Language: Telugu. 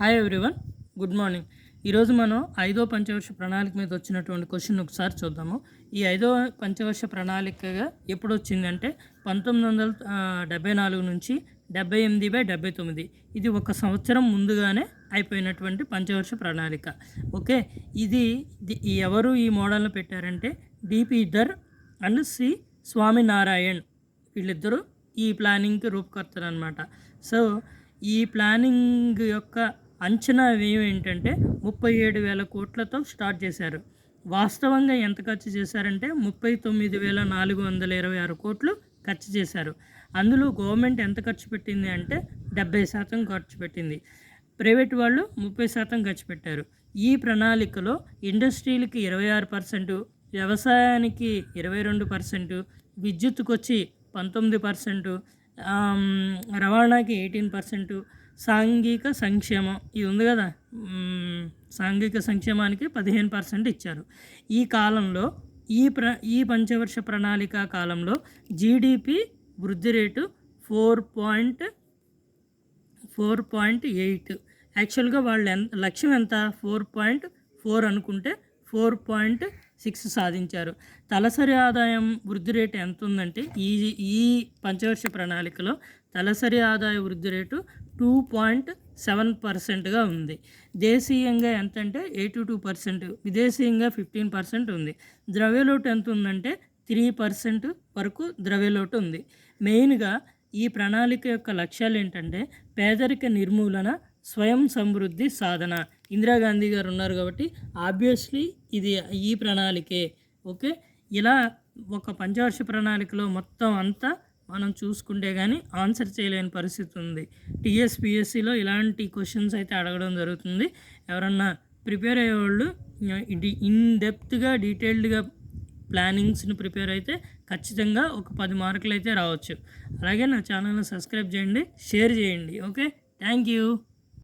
హాయ్ ఎవ్రీవన్ గుడ్ మార్నింగ్ ఈరోజు మనం ఐదో పంచవర్ష ప్రణాళిక మీద వచ్చినటువంటి క్వశ్చన్ ఒకసారి చూద్దాము. ఈ ఐదో పంచవర్ష ప్రణాళికగా ఎప్పుడు వచ్చిందంటే పంతొమ్మిది వందల డెబ్బై నాలుగు నుంచి డెబ్బై ఎనిమిది బై డెబ్బై తొమ్మిది. ఇది ఒక సంవత్సరం ముందుగానే అయిపోయినటువంటి పంచవర్ష ప్రణాళిక. ఓకే? ఇది ఎవరు ఈ మోడల్ని పెట్టారంటే డిపి అండ్ సి స్వామినారాయణ్. వీళ్ళిద్దరూ ఈ ప్లానింగ్కి రూపకర్తలు అనమాట సో ఈ ప్లానింగ్ యొక్క అంచనా వ్యయం ఏంటంటే ముప్పై ఏడు వేల కోట్లతో స్టార్ట్ చేశారు. వాస్తవంగా ఎంత ఖర్చు చేశారంటే ముప్పై తొమ్మిది వేల నాలుగు వందల ఇరవై ఆరు కోట్లు ఖర్చు చేశారు. అందులో గవర్నమెంట్ ఎంత ఖర్చు పెట్టింది అంటే డెబ్బై శాతం ఖర్చు పెట్టింది. ప్రైవేట్ వాళ్ళు ముప్పై శాతం ఖర్చు పెట్టారు. ఈ ప్రణాళికలో ఇండస్ట్రీలకి ఇరవై ఆరు పర్సెంటు వ్యవసాయానికి ఇరవై రెండు పర్సెంటు విద్యుత్తుకు వచ్చి పంతొమ్మిది పర్సెంటు రవాణాకి ఎయిటీన్ పర్సెంటు సాంఘిక సంక్షేమం. ఇది ఉంది కదా? సాంఘిక సంక్షేమానికి పదిహేను పర్సెంట్ ఇచ్చారు. ఈ కాలంలో ఈ ప్ర ఈ పంచవర్ష ప్రణాళిక కాలంలో జీడిపి వృద్ధి rate four point four point eight. యాక్చువల్గా వాళ్ళు ఎంత లక్ష్యం ఎంత? ఫోర్ పాయింట్ ఫోర్ అనుకుంటే ఫోర్ పాయింట్ సిక్స్ సాధించారు. తలసరి ఆదాయం వృద్ధి రేటు ఎంత ఉందంటే ఈ ఈ పంచవర్ష ప్రణాళికలో తలసరి ఆదాయ వృద్ధి రేటు టూ పాయింట్ సెవెన్ పర్సెంట్గా ఉంది. దేశీయంగా ఎంత అంటే ఎయిటీ టూ పర్సెంట్ విదేశీయంగా ఫిఫ్టీన్ పర్సెంట్ ఉంది. ద్రవ్యలోటు ఎంత ఉందంటే త్రీ పర్సెంట్ వరకు ద్రవ్యలోటు ఉంది. మెయిన్గా ఈ ప్రణాళిక యొక్క లక్ష్యాలు ఏంటంటే పేదరిక నిర్మూలన స్వయం సమృద్ధి సాధన. ఇందిరాగాంధీ గారు ఉన్నారు కాబట్టి ఆబ్వియస్లీ ఇది ఈ ప్రణాళికే. ఓకే? ఇలా ఒక పంచవర్ష ప్రణాళికలో మొత్తం అంతా మనం చూసుకుంటే కానీ ఆన్సర్ చేయలేని పరిస్థితి ఉంది. టీఎస్పిఎస్సిలో ఇలాంటి క్వశ్చన్స్ అయితే అడగడం జరుగుతుంది. ఎవరన్నా ప్రిపేర్ అయ్యేవాళ్ళు ఇన్ డెప్త్గా డీటెయిల్డ్గా ప్లానింగ్స్ని ప్రిపేర్ అయితే ఖచ్చితంగా ఒక పది మార్కులు అయితే రావచ్చు. అలాగే నా ఛానల్ని సబ్స్క్రైబ్ చేయండి షేర్ చేయండి. ఓకే? Thank you.